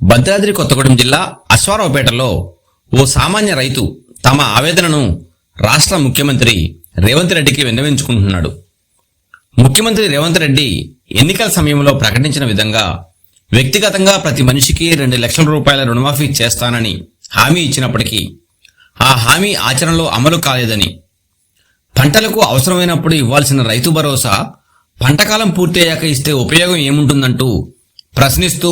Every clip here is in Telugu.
భద్రాద్రి కొత్తగూడెం జిల్లా అశ్వారావుపేటలో ఓ సామాన్య రైతు తమ ఆవేదనను రాష్ట్ర ముఖ్యమంత్రి రేవంత్ రెడ్డికి విన్నవించుకుంటున్నాడు. ముఖ్యమంత్రి రేవంత్ రెడ్డి ఎన్నికల సమయంలో ప్రకటించిన విధంగా వ్యక్తిగతంగా ప్రతి మనిషికి రెండు లక్షల రూపాయల రుణమాఫీ చేస్తానని హామీ ఇచ్చినప్పటికీ ఆ హామీ ఆచరణలో అమలు కాలేదని పంటలకు అవసరమైనప్పుడు ఇవ్వాల్సిన రైతు భరోసా పంటకాలం పూర్తయ్యాక ఇస్తే ఉపయోగం ఏముంటుందంటూ ప్రశ్నిస్తూ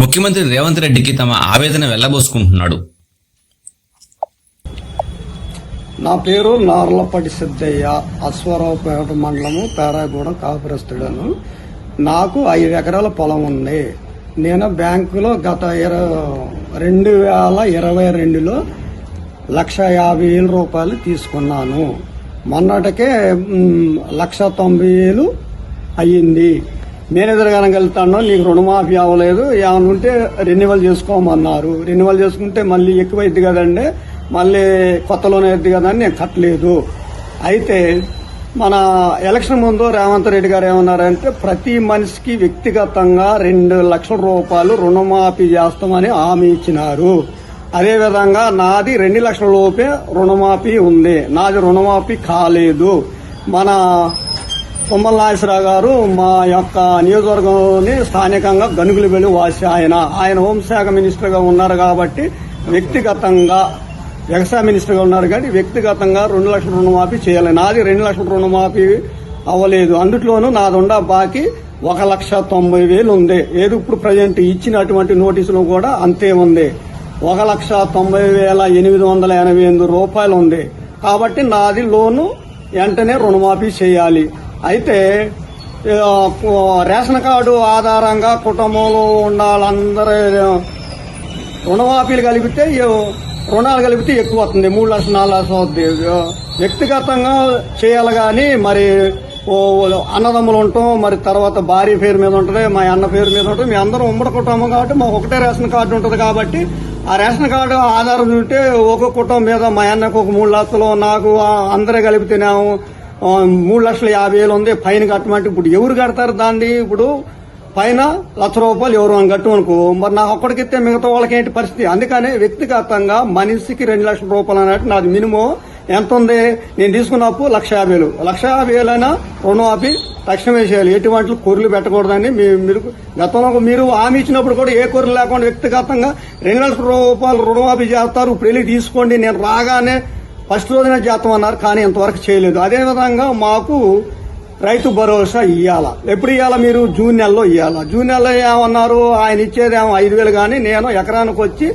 ముఖ్యమంత్రి రేవంత్ రెడ్డికి తమ ఆవేదన వెళ్ళబోసుకుంటున్నాడు. నా పేరు నార్లపాటి సిద్ధయ్య అశ్వరావుపేట మండలము పేరాగూడెం కాపురస్తుడను నాకు ఐదు ఎకరాల పొలం ఉంది. నేను బ్యాంకులో గత ఇర రెండు వేల ఇరవై రెండులో లక్ష యాభై వేల రూపాయలు తీసుకున్నాను. మొన్నటికే లక్ష తొంభై వేలు అయ్యింది. మేనేజర్ గారికి వెళ్తాను నీకు రుణమాఫీ అవ్వలేదు ఏమైనా ఉంటే రెన్యువల్ చేసుకోమన్నారు. రెన్యువల్ చేసుకుంటే మళ్ళీ ఎక్కువైద్ది కదండి మళ్ళీ కొత్త లోన్ అయింది కదా అని నేను కట్టలేదు. అయితే మన ఎలక్షన్ ముందు రేవంత్ రెడ్డి గారు ఏమన్నారంటే ప్రతి మనిషికి వ్యక్తిగతంగా రెండు లక్షల రూపాయలు రుణమాఫీ చేస్తామని హామీ ఇచ్చినారు. అదేవిధంగా నాది రెండు లక్షల లోపే రుణమాఫీ ఉంది. నాది రుణమాఫీ కాలేదు. మన తుమ్మల నాగేశ్వరరావు గారు మా యొక్క నియోజకవర్గంలోని స్థానికంగా గనుగులు వెలు వాసి ఆయన. ఆయన హోంశాఖ మినిస్టర్గా ఉన్నారు కాబట్టి వ్యక్తిగతంగా వ్యవసాయ మినిస్టర్గా ఉన్నారు కానీ వ్యక్తిగతంగా రెండు లక్షల రుణమాఫీ చేయాలి. నాది రెండు లక్షల రుణమాఫీ అవ్వలేదు. అందుట్లోనూ నాదుండా బాకీ ఒక లక్ష తొంభై వేలు ఉంది. ఏది ఇప్పుడు ప్రజెంట్ ఇచ్చినటువంటి నోటీసులు కూడా అంతే ఉంది. ఒక లక్ష తొంభై వేల ఎనిమిది వందల ఎనభై ఎనిమిది రూపాయలు ఉంది. కాబట్టి నాది లోను వెంటనే రుణమాఫీ చేయాలి. అయితే రేషన్ కార్డు ఆధారంగా కుటుంబంలో ఉండాలందరూ రుణమాఫీలు కలిపితే రుణాలు కలిపితే ఎక్కువ వస్తుంది. మూడు లక్షలు నాలుగు లక్షలు అవుతుంది వ్యక్తిగతంగా చేయాలి కానీ మరి అన్నదమ్ములు ఉంటాం మరి తర్వాత భార్య పేరు మీద ఉంటుంది మా అన్న పేరు మీద ఉంటుంది. మీ అందరం ఉమ్మడి కుటుంబం కాబట్టి మాకు ఒకటే రేషన్ కార్డు ఉంటుంది కాబట్టి ఆ రేషన్ కార్డు ఆధారం ఉంటే ఒక కుటుంబం మీద మా అన్నకు ఒక మూడు లక్షలు నాకు అందరే కలిపితేనేమో మూడు లక్షల యాభై వేలు ఉంది ఫైన్ కట్టమంటే ఇప్పుడు ఎవరు కడతారు దాన్ని? ఇప్పుడు పైన లక్ష రూపాయలు ఎవరు అని కట్టుమనుకో మరి నాకు ఒక్కడికిస్తే మిగతా వాళ్ళకి ఏంటి పరిస్థితి? అందుకనే వ్యక్తిగతంగా మనిషికి రెండు లక్షల రూపాయలు అన్నట్టు నాది మినిమం ఎంత ఉంది? నేను తీసుకున్న అప్పు లక్ష యాభై వేలు. లక్ష యాభై వేలైనా రుణమాఫీ తక్షణమే చేయాలి. ఎటువంటి కొర్రలు పెట్టకూడదని మీ- మీరు గతంలో మీరు హామీ ఇచ్చినప్పుడు కూడా ఏ కొర్రలు లేకుండా వ్యక్తిగతంగా రెండు లక్షల రూపాయలు రుణమాఫీ చేస్తారు. ఇప్పుడు వెళ్ళి తీసుకోండి. నేను రాగానే ఫస్ట్ రోజున జాతం అన్నారు కానీ ఇంతవరకు చేయలేదు. అదేవిధంగా మాకు రైతు భరోసా ఇవ్వాలా ఎప్పుడు ఇవ్వాలా మీరు? జూన్ నెలలో ఇవ్వాలా జూన్ నెలలో ఏమన్నారు? ఆయన ఇచ్చేదేమో ఐదు వేలు కానీ నేను ఎకరానికి వచ్చి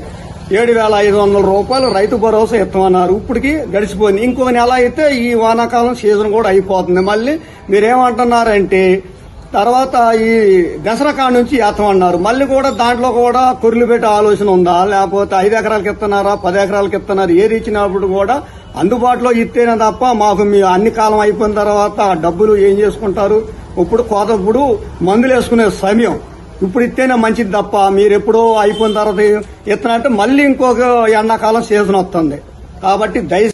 ఏడు వేల ఐదు వందల రూపాయలు రైతు భరోసా ఇస్తామన్నారు. ఇప్పటికి గడిచిపోయింది. ఇంకొక నెల అయితే ఈ వానాకాలం సీజన్ కూడా అయిపోతుంది. మళ్ళీ మీరేమంటున్నారంటే తర్వాత ఈ దసరా కాడ నుంచి అన్నారు. మళ్ళీ కూడా దాంట్లో కూడా కొర్రెలు పెట్టే ఆలోచన ఉందా? లేకపోతే ఐదు ఎకరాలకి ఇస్తున్నారా? పది ఎకరాలకి ఇస్తున్నారు? ఏది ఇచ్చినప్పుడు కూడా అందుబాటులో ఇస్తేనే తప్ప మాకు మీ అన్ని కాలం అయిపోయిన తర్వాత ఆ డబ్బులు ఏం చేసుకుంటారు? ఇప్పుడు కోతప్పుడు మందులు వేసుకునే సమయం. ఇప్పుడు ఇస్తేనే మంచిది తప్ప మీరు ఎప్పుడో అయిపోయిన తర్వాత ఇస్తున్నట్టు మళ్ళీ ఇంకొక ఎండాకాలం సీజన్ వస్తుంది. కాబట్టి దయ